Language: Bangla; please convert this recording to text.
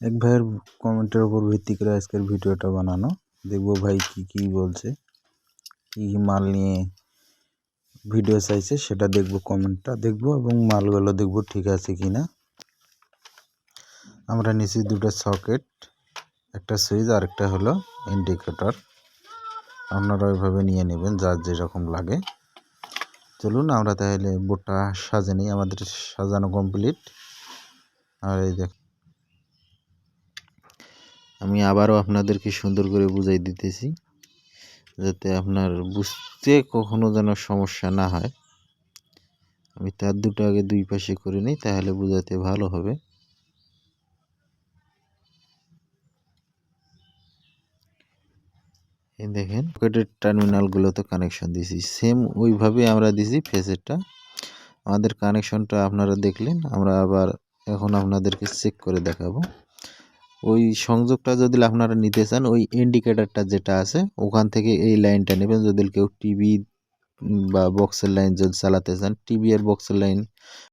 এক ভাইয়ের কমেন্টের উপর ভিত্তি করে আজকের ভিডিওটা বানানো। দেখব ভাই কি কি বলছে, কি কি মাল নিয়ে ভিডিও চাইছে, সেটা দেখব কমেন্টটা দেখব এবং মালগুলো দেখব ঠিক আছে কি না। আমরা নিচে দুটো সকেট, একটা সুইচ আর একটা হলো ইন্ডিকেটর। আপনারা ওইভাবে নিয়ে নেবেন, যার যেরকম লাগে। চলুন, আমরা তাহলে বোটটা সাজে নিই, আমাদের সাজানো কমপ্লিট আর এই দেখ আমি আবারও আপনাদেরকে সুন্দর করে বুঝাই দিতেছি, যাতে আপনার বুঝতে কখনো যেন সমস্যা না হয়। আমি তার দুটো আগে দুই পাশে করে নিই, তাহলে বোঝাতে ভালো হবে। এই দেখেন, পকেটের টার্মিনালগুলোতে কানেকশন দিয়েছি। সেম ওইভাবে আমরা দিছি ফেসেরটা। আমাদের কানেকশনটা আপনারা দেখলেন, আমরা আবার এখন আপনাদেরকে চেক করে দেখাবো। ওই সংযোগটা যদি আপনারা নিতে চান, ওই ইন্ডিকেটারটা যেটা আছে, ওখান থেকে এই লাইনটা নেবেন। যদি কেউ টিভি বা বক্সের লাইন যদি চালাতে চান টিভি আর বক্সের লাইন